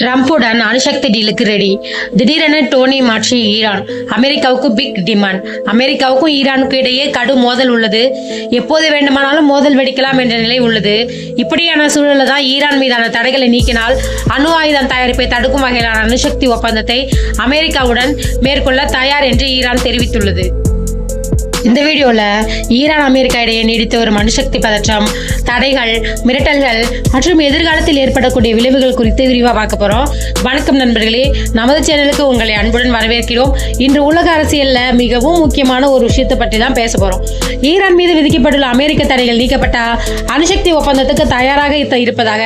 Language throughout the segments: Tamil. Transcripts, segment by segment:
ட்ரம்புடன் அணுசக்தி டீலுக்கு ரெடி திடீரென டோனி மாற்றி ஈரான். அமெரிக்காவுக்கு பிக் டிமாண்ட் அமெரிக்காவுக்கும் ஈரானுக்கும் இடையே கடும் மோதல் உள்ளது. எப்போது வேண்டுமானாலும் மோதல் வெடிக்கலாம் என்ற நிலை உள்ளது. இப்படியான சூழலில் தான் ஈரான் மீதான தடைகளை நீக்கினால் அணு ஆயுதம் தயாரிப்பை தடுக்கும் வகையிலான அணுசக்தி ஒப்பந்தத்தை அமெரிக்காவுடன் மேற்கொள்ள தயார் என்று ஈரான் தெரிவித்துள்ளது. இந்த வீடியோவில் ஈரான் அமெரிக்கா இடையே நீடித்த ஒரு அணுசக்தி பதற்றம் தடைகள் மிரட்டல்கள் மற்றும் எதிர்காலத்தில் ஏற்படக்கூடிய விளைவுகள் குறித்து விரிவாக பார்க்க போறோம். வணக்கம் நண்பர்களே நமது சேனலுக்கு உங்களை அன்புடன் வரவேற்கிறோம். இன்று உலக அரசியலில் மிகவும் முக்கியமான ஒரு விஷயத்தை பற்றி தான் பேச போறோம். ஈரான் மீது விதிக்கப்பட்டுள்ள அமெரிக்க தடைகள் நீக்கப்பட்ட அணுசக்தி ஒப்பந்தத்துக்கு தயாராக இருப்பதாக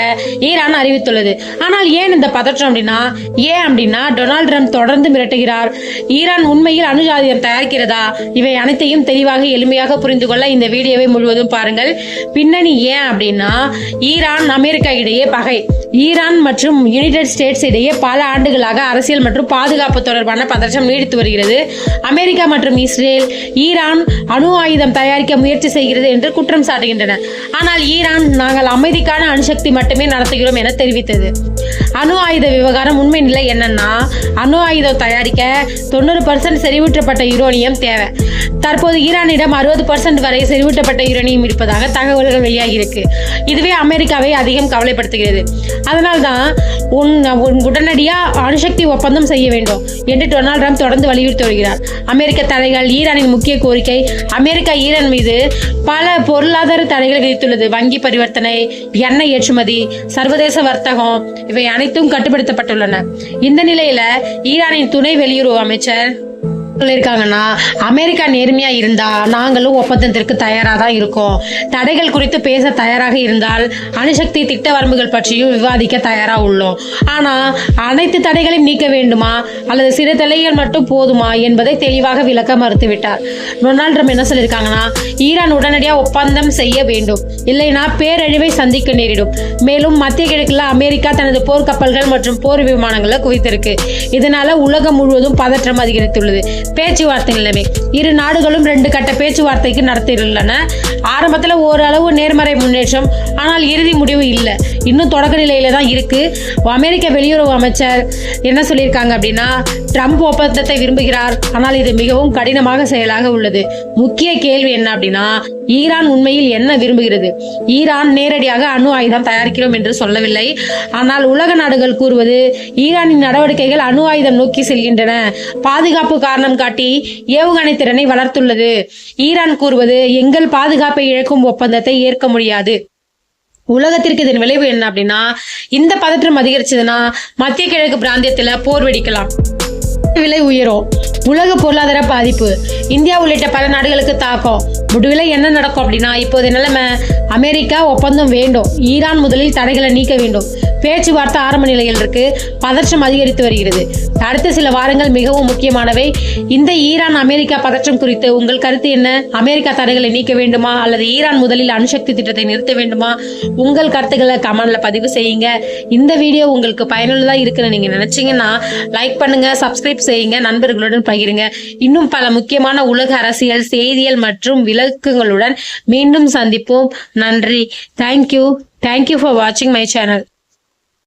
ஈரான் அறிவித்துள்ளது. ஆனால் ஏன் இந்த பதற்றம் அப்படின்னா ஏன் அப்படின்னா டொனால்ட் ட்ரம்ப் தொடர்ந்து மிரட்டுகிறார். ஈரான் உண்மையில் அணுஜாதியம் தயாரிக்கிறதா? இவை அனைத்தையும் தெளிவாக எளிமையாக புரிந்து கொள்ள இந்த வீடியோவை முழுவதும் பாருங்கள். பின்னணி ஏன் அப்படின்னா ஈரான் அமெரிக்கா இடையே பகை. ஈரான் மற்றும் யுனைடெட் ஸ்டேட்ஸ் இடையே பல ஆண்டுகளாக அரசியல் மற்றும் பாதுகாப்பு தொடர்பான பதற்றம் நீடித்து வருகிறது. அமெரிக்கா மற்றும் இஸ்ரேல் ஈரான் அணு ஆயுதம் தயாரிக்க முயற்சி செய்கிறது என்று குற்றம் சாட்டுகின்றன. ஆனால் ஈரான் நாங்கள் அமைதிக்கான அணுசக்தி மட்டுமே நடத்துகிறோம் என தெரிவித்தது. அணு ஆயுத விவகாரம் உண்மை நிலை என்னன்னா அணு ஆயுதம் தயாரிக்க தொண்ணூறு பர்சன்ட் செறிவூட்டப்பட்ட யுரோனியம் தேவை. தற்போது ஈரானிடம் அறுபது பர்சன்ட் வரை செறிவூட்டப்பட்ட யுரேனியம் இருப்பதாக தகவல்கள் வெளியாகி இருக்கு இதுவே அமெரிக்காவை அதிகம் கவலைப்படுத்துகிறது. அதனால்தான் உன் உன் உடனடியாக அணுசக்தி ஒப்பந்தம் செய்ய வேண்டும் என்று டொனால்ட் ட்ரம்ப் தொடர்ந்து வலியுறுத்தி வருகிறார். அமெரிக்க தடைகள் ஈரானின் முக்கிய கோரிக்கை அமெரிக்கா ஈரான் மீது பல பொருளாதார தடைகள் விதித்துள்ளது. வங்கி பரிவர்த்தனை எண்ணெய் ஏற்றுமதி சர்வதேச வர்த்தகம் இவை அனைத்தும் கட்டுப்படுத்தப்பட்டுள்ளன. இந்த நிலையில ஈரானின் துணை வெளியுறவு அமைச்சர் சொல்லியிருக்காங்கன்னா அமெரிக்கா நேர்மையா இருந்தா நாங்களும் ஒப்பந்தத்திற்கு தயாரா தான் இருக்கோம். தடைகள் குறித்து பேச தயாராக இருந்தால் அணுசக்தி திட்ட வரம்புகள் பற்றியும் விவாதிக்க தயாரா உள்ளோம். ஆனா அனைத்து தடைகளையும் நீக்க வேண்டுமா? அல்லது சில தடைகள் மட்டும் போதுமா என்பதை தெளிவாக விளக்க மறுத்துவிட்டார். டொனால்ட் ட்ரம்ப் என்ன சொல்லியிருக்காங்கன்னா ஈரான் உடனடியாக ஒப்பந்தம் செய்ய வேண்டும். இல்லைனா பேரழிவை சந்திக்க நேரிடும். மேலும் மத்திய கிழக்கில் அமெரிக்கா தனது போர்க்கப்பல்கள் மற்றும் போர் விமானங்களை குவித்திருக்கு. இதனால உலகம் முழுவதும் பதற்றம் அதிகரித்துள்ளது. பேச்சுவார்த்தை நிலைமை. இரு நாடுகளும் ரெண்டு கட்ட பேச்சுவார்த்தைக்கு நடத்தியுள்ளன. ஆரம்பத்தில் ஓரளவு நேர்மறை முன்னேற்றம் ஆனால் இறுதி முடிவு இல்லை. இன்னும் தொடக்க நிலையில தான் இருக்கு. அமெரிக்க வெளியுறவு அமைச்சர் என்ன சொல்லியிருக்காங்க அப்படின்னா ட்ரம்ப் ஒப்பந்தத்தை விரும்புகிறார். ஆனால் இது மிகவும் கடினமாக செயலாக உள்ளது. முக்கிய கேள்வி என்ன அப்படின்னா ஈரான் உண்மையில் என்ன விரும்புகிறது? ஈரான் நேரடியாக அணு ஆயுதம் தயாரிக்கிறோம் என்று சொல்லவில்லை. ஆனால் உலக நாடுகள் கூறுவது ஈரானின் நடவடிக்கைகள் அணு ஆயுதம் நோக்கி செல்கின்றன. பாதுகாப்பு காரணம் காட்டி ஏவுகணை திறனை வளர்த்துள்ளது. ஈரான் கூறுவது எங்கள் பாதுகாப்பை இழக்கும் ஒப்பந்தத்தை ஏற்க முடியாது. உலகத்திற்கு இதன் விளைவு என்ன அப்படின்னா இந்த பதற்றம் அதிகரிச்சதுன்னா மத்திய கிழக்கு பிராந்தியத்துல போர் வெடிக்கலாம். விலை உயரும். உலக பொருளாதார பாதிப்பு. இந்தியா உள்ளிட்ட பல நாடுகளுக்கு தாக்கம். முடிவில் என்ன நடக்கும் அப்படின்னா இப்போது நிலைமை அமெரிக்கா ஒப்பந்தம் வேண்டும். ஈரான் முதலில் தடைகளை நீக்க வேண்டும். பேச்சுவார்த்தை ஆரம்ப நிலையில் இருக்கு. பதற்றம் அதிகரித்து வருகிறது. அடுத்த சில வாரங்கள் மிகவும் முக்கியமானவை. இந்த ஈரான் அமெரிக்கா பதற்றம் குறித்து உங்கள் கருத்து என்ன? அமெரிக்கா தடைகளை நீக்க வேண்டுமா? அல்லது ஈரான் முதலில் அணுசக்தி திட்டத்தை நிறுத்த வேண்டுமா? உங்கள் கருத்துக்களை கமெண்ட்ல பதிவு செய்யுங்க. இந்த வீடியோ உங்களுக்கு பயனுள்ளதா இருக்குன்னு நீங்க நினைச்சீங்கன்னா லைக் பண்ணுங்க சப்ஸ்கிரைப் செய்யுங்க நண்பர்களுடன் பகிருங்க. இன்னும் பல முக்கியமான உலக அரசியல் செய்தியல் மற்றும் விளக்கங்களுடன் மீண்டும் சந்திப்போம். நன்றி. Thank you thank you for வாட்சிங் மை சேனல்